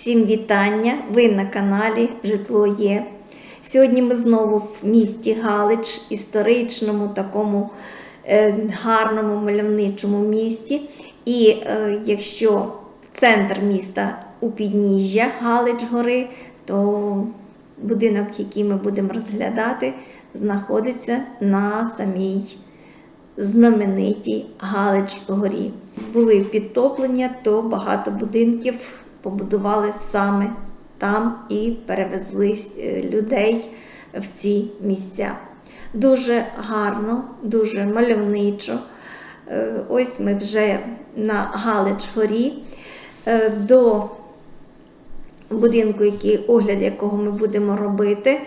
Всім вітання! Ви на каналі Житло Є. Сьогодні ми знову в місті Галич, історичному, такому е, гарному мальовничому місті. І е, якщо центр міста у підніжжя Галич гори, то будинок, який ми будемо розглядати, знаходиться на самій знаменитій Галич горі. Були підтоплення, то багато будинків побудували саме там і перевезли е, людей в ці місця. Дуже гарно, дуже мальовничо. Е, Ось ми вже на Галич горі. Е, До будинку, який, огляд якого ми будемо робити,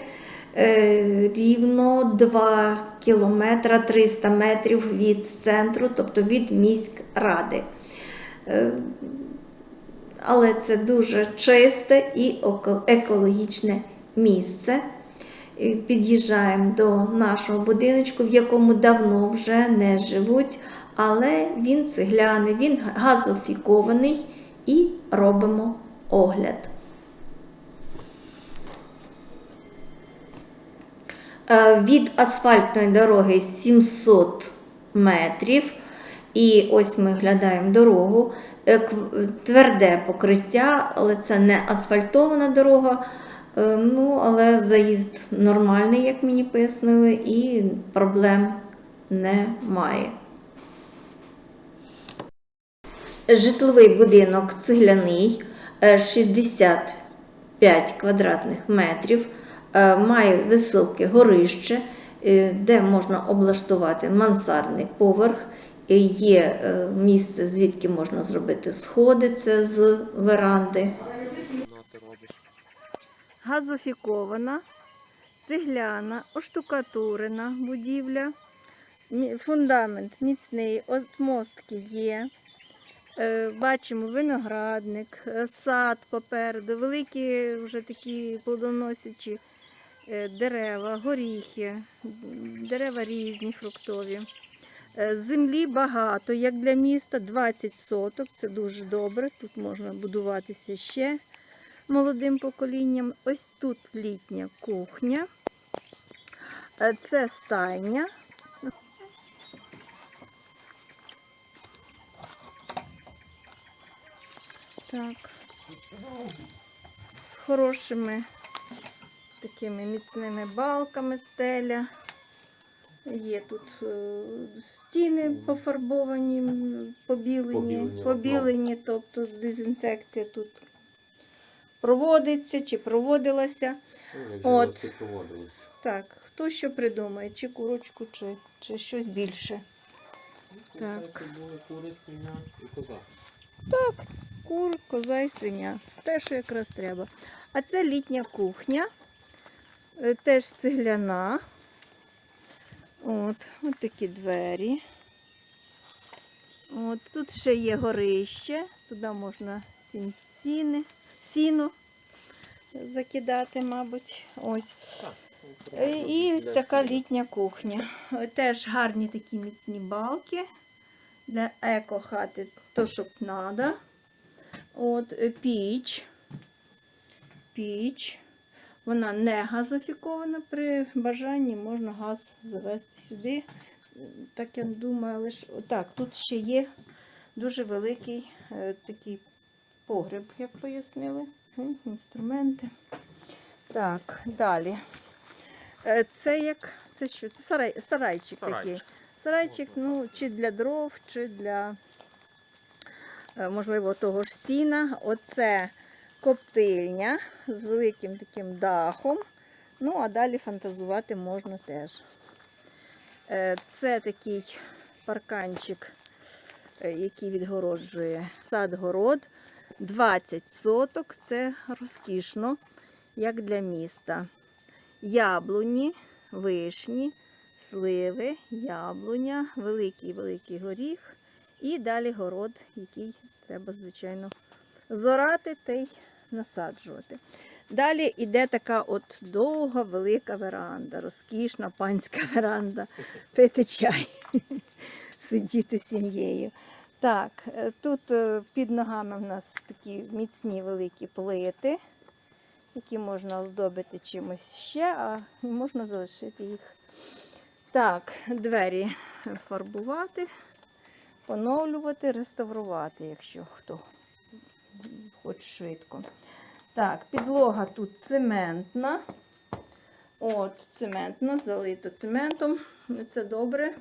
рівно 2 кілометра 300 метрів від центру, тобто від міськради. Але це дуже чисте і екологічне місце. Під'їжджаємо до нашого будиночку, в якому давно вже не живуть, але він цегляний, він газофікований і робимо огляд. Е, Від асфальтної дороги 700 метрів. І ось ми глядаємо дорогу. Е, Тверде покриття, але це не асфальтована дорога. Е, Ну, але заїзд нормальний, як мені пояснили, і проблем немає. Житловий будинок цегляний, е, 65 квадратних метрів, е, має високе горище, е, де можна облаштувати мансардний поверх. Є е, місце, звідки можна зробити сходи, це з веранди. Газофікована, цегляна, оштукатурена будівля, фундамент міцний, мостки є. Е, Бачимо виноградник, е, сад попереду, великі вже такі плодоносячі дерева, горіхи, дерева різні фруктові. Е, Землі багато, як для міста, 20 соток, це дуже добре. Тут можна будуватися ще молодим поколінням. Ось тут літня кухня. Е, Це стайня. Так. З хорошими такими міцними балками стеля. Є тут е, стіни пофарбовані, побілені, Побілені, побілені, тобто дезінфекція тут проводиться чи проводилася. От. От. Так, хто що придумає, чи курочку, чи, чи щось більше. Так. Кури, свиня і коза. Так, кур, коза і свиня. Те, що якраз треба. А це літня кухня, е, теж цегляна. От, от такі двері. От, тут ще є горище, туди можна сіни, сіно закидати, мабуть. Ось. Е, І ось така літня кухня. Теж гарні такі міцні балки для еко-хати, то, щоб надо. От е, піч. Піч. Вона не газофікована. При бажанні можна газ завести сюди. Так я думаю, лише так, тут ще є дуже великий е, такий погреб, як пояснили. Інструменти. Так, далі. Е, Це як. Це що? Це сарай, сарайчик, такий. Сарайчик. Сарайчик, ну, чи для дров, чи для, е, можливо, того ж сіна. Оце коптильня з великим таким дахом. Ну, а далі фантазувати можна теж. Е, Це такий парканчик, е, який відгороджує сад-город. 20 соток. Це розкішно, як для міста. Яблуні, вишні, сливи, яблуня, великий-великий горіх. І далі город, який треба, звичайно, зорати та насаджувати. Далі йде така от довга велика веранда, розкішна панська веранда, пити чай, сидіти сім'єю. Так, е, тут е, під ногами в нас такі міцні великі плити, які можна оздобити чимось ще, а можна залишити їх. Так, двері фарбувати, поновлювати, реставрувати, якщо хто хоче швидко. Так, підлога тут цементна. От, цементна, залито цементом. Це добре.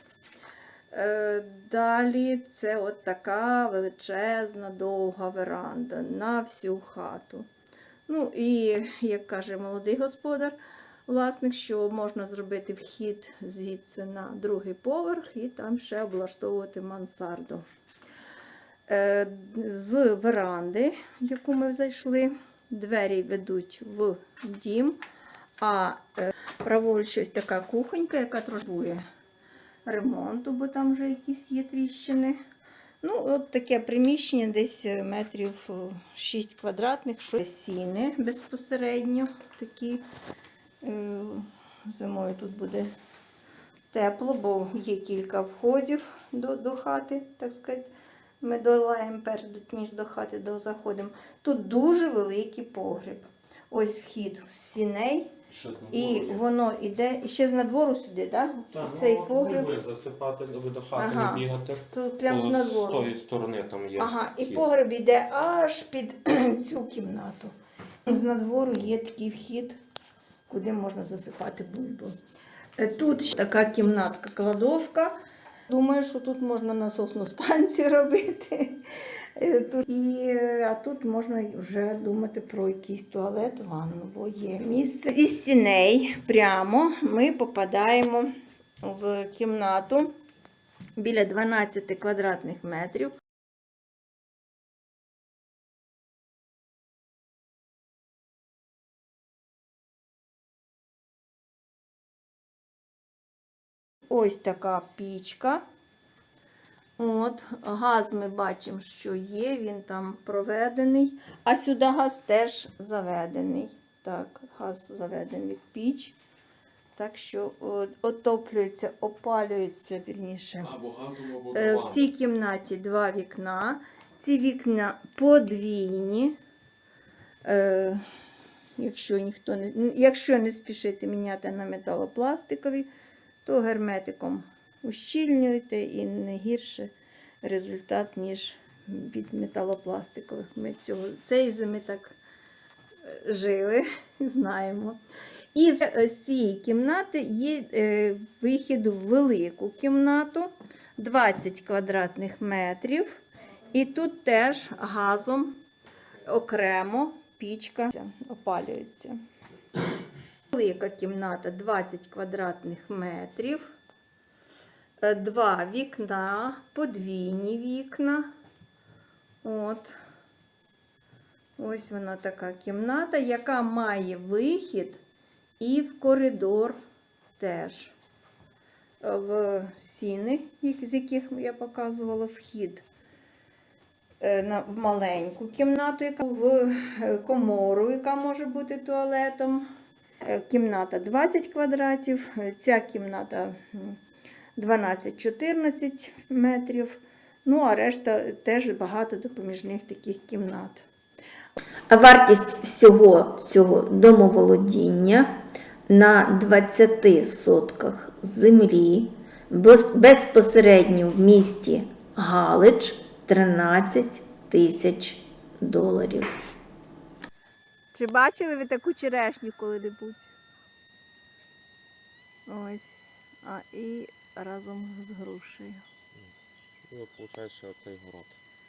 Е, Далі це от така величезна, довга веранда на всю хату. Ну і, як каже молодий господар, власник, що можна зробити вхід звідси на другий поверх і там ще облаштовувати мансарду. Е, З веранди, в яку ми зайшли, двері ведуть в дім, а е, праворуч ось така кухонька, яка трошбує ремонту, бо там вже якісь є тріщини. Ну, от таке приміщення, десь е, метрів 6 квадратних, що сіни безпосередньо такі. Зимою тут буде тепло, бо є кілька входів до, до хати, так сказати. Ми долаємо перш ніж до хати до заходимо. Тут дуже великий погріб. Ось вхід з сіней, і воно йде і ще з надвору сюди, так? Так, Цей ну, погріб. ви засипати, до хати Ага. не бігати. Тут прямо з То З тої сторони там є. Ага, і вхід. погреб йде аж під цю кімнату. З надвору є такий вхід, куди можна засипати бульбу. Е, Тут ще така кімнатка, кладовка. Думаю, що тут можна насосну станцію робити. Е, і, е, а тут можна вже думати про якийсь туалет, ванну, бо є місце. Із сіней прямо ми попадаємо в кімнату біля 12 квадратних метрів. Ось така пічка. От, газ ми бачимо, що є, він там проведений, а сюди газ теж заведений. Так, газ заведений в піч. Так що от, отоплюється, опалюється вірніше. Або газом, або Е, В цій кімнаті два вікна. Ці вікна подвійні. Е, якщо, ніхто не, якщо не спішити міняти на металопластикові, то герметиком ущільнюєте і не гірше результат, ніж від металопластикових. Ми цього, цієї зими так е, жили, знаємо. І з е, цієї кімнати є е, вихід в велику кімнату 20 квадратних метрів. І тут теж газом окремо пічка опалюється. Велика кімната 20 квадратних метрів. Е, Два вікна, подвійні вікна. От. Ось вона така кімната, яка має вихід і в коридор теж. Е, В сіни, з яких я показувала вхід е, в маленьку кімнату, в комору, яка може бути туалетом. Е, Кімната 20 квадратів, е, ця кімната 12-14 метрів. Ну, а решта теж багато допоміжних таких кімнат. А вартість всього цього домоволодіння на 20 сотках землі безпосередньо в місті Галич 13 тисяч доларів. Чи бачили ви таку черешню коли-небудь? Ось. А і разом з грушею. І от виходить, що оцей город,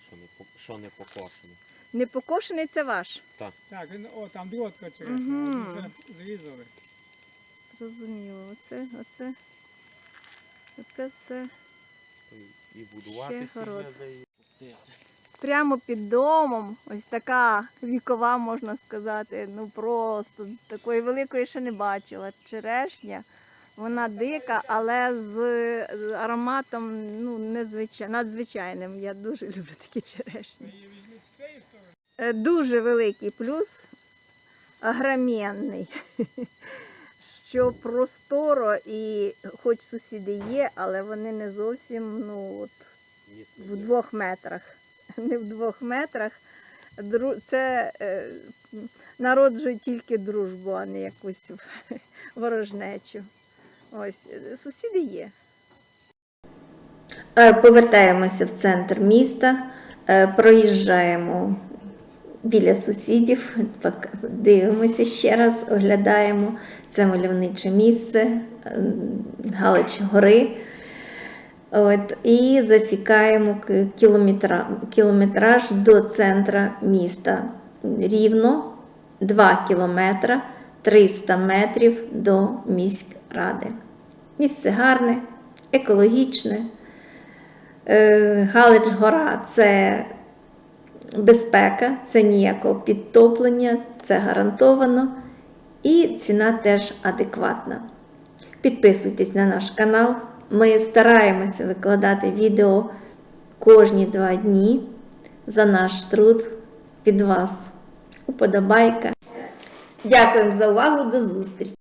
що не, по- що не покошений. Не покошений це ваш. Так. Так, він, о, там друга така черешня, Мгм. вже зрізали. Зрозуміло. Оце, оце, оце все І- І будувати Ще город. сім'я і. Прямо під домом. Ось така вікова, можна сказати. Ну просто такої великої ще не бачила. Черешня. Вона дика, але з ароматом ну, незвичай... надзвичайним. Я дуже люблю такі черешні. Е, Дуже великий плюс агромінний, що просторо і хоч сусіди є, але вони не зовсім ну, от, в двох метрах. Не в двох метрах. Це е, народжує тільки дружбу, а не якусь ворожнечу. Ось, е, сусіди є. Е, Повертаємося в центр міста, проїжджаємо біля сусідів, дивимося ще раз, оглядаємо це мальовниче місце, Галич гори. От, і засікаємо кілометра, кілометраж до центра міста. Рівно 2 кілометра 300 метрів до міськради. Місце гарне, екологічне. Е, Галич гора це безпека, це ніякого підтоплення, це гарантовано. І ціна теж адекватна. Підписуйтесь на наш канал. Ми стараємося викладати відео кожні два дні за наш труд від вас. Уподобайка. Дякуємо за увагу. До зустрічі!